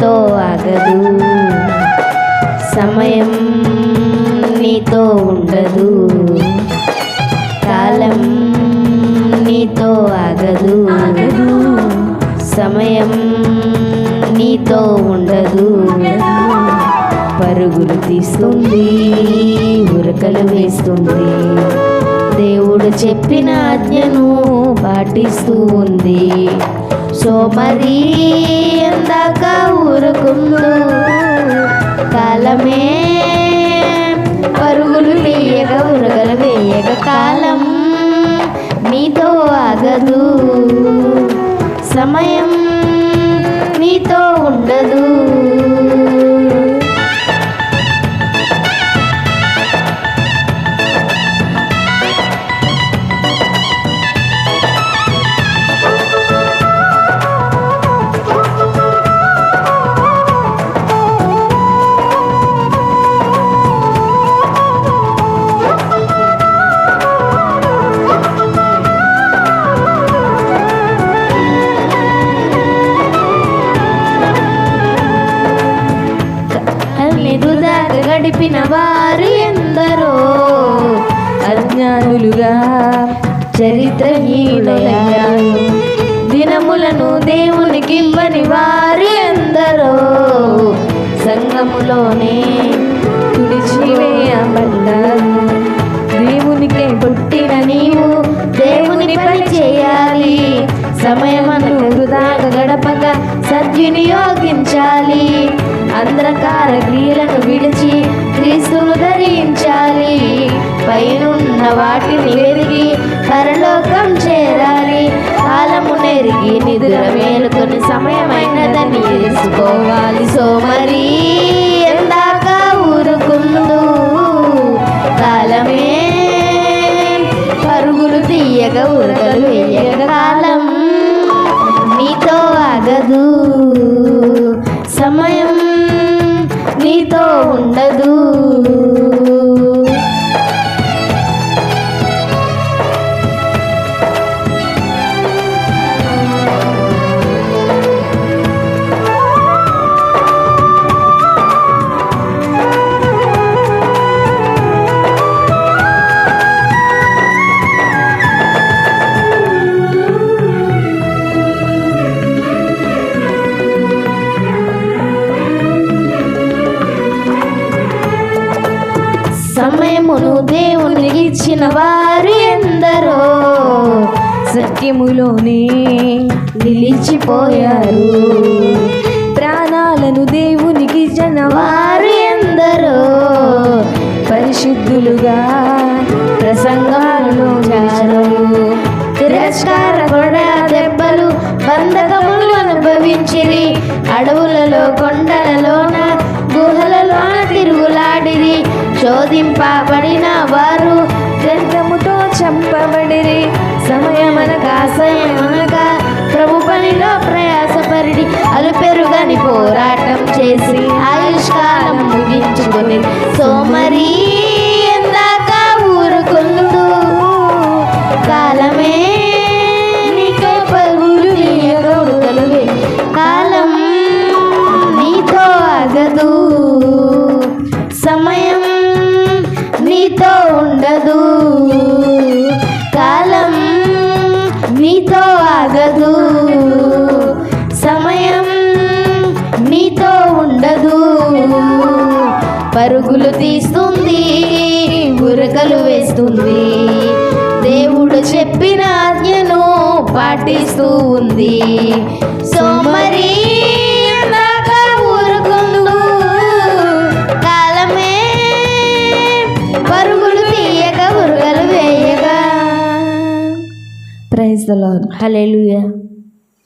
నీతో ఆగదు. సమయం నీతో ఉండదు. కాలం నీతో ఆగదు. సమయం నీతో ఉండదు. పరుగులు తీస్తుంది ఉరకలు వేస్తుంది. దేవుడు చెప్పిన ఆజ్ఞను పాటిస్తూ ఉంది. సోమరి ఎందాక ఊరుకుందు. కాలమే పరుగులు వేయక ఉరగలు వేయక కాలం నీతో ఆగదు. సమయం నీతో ఉండదు. మెదుదాక గడిపిన వారు ఎందరో? అజ్ఞానులుగా చరిత్రహీనయ్యారు దినములను దేవునికి ఇవ్వని వారు ఎందరో? తుడిచివే తుడిచివేయబడ్డారు దేవునికే పుట్టిన నీవు దేవుని పని చేయాలి. సమయమను వృధాగా గడపక సద్వినియోగించాలి. అంధకార క్రియలను విడిచి క్రీస్తును ధరించాలి. పైనున్న వాటిని వెరిగి పరలోకం చేరాలి. కాలము నెరిగి నిధుల మేలుకొని సమయమైనదని తెలుసుకోవాలి సోమరి ఎందాక ఊరుకుందు. కాలమే పరుగులు తీయక ఉరకలు వేయక కాలం నీతో ఆగదు. నీతో ఉండదు. సత్యమును దేవునికి ఇచ్చిన వారు ఎందరో? సత్యములోనే నిలిచిపోయారు. ప్రాణాలను దేవునికి ఇచ్చిన వారు ఎందరో? పరిశుద్ధులుగా ప్రసంగాలను చారు తిరస్కార దెబ్బలు బంధకములు అనుభవించిరి అడవులలో కొండల శోధింపబడిన వారు గ్రంథముతో చంపబడిరి. సమయమనగా సమయమనగా ప్రభు పనిలో ప్రయాసపరిడి. అలుపెరుగని పోరాటం చేసి ఆయుష్కాలం ముగించుకొని సోమరి ఎందాక ఊరుకుందు కాలమే నీకే పరుగులు తీయక కాలం నీతో అగదు పరుగులు తీస్తుంది ఉరకలు వేస్తుంది. దేవుడు చెప్పిన ఆజ్ఞను పాటిస్తూ ఉంది. సోమరి కాలమే పరుగులు తీయక ఉరగలు వేయగా ప్రైజ్ ద లార్డ్ హల్లెలూయా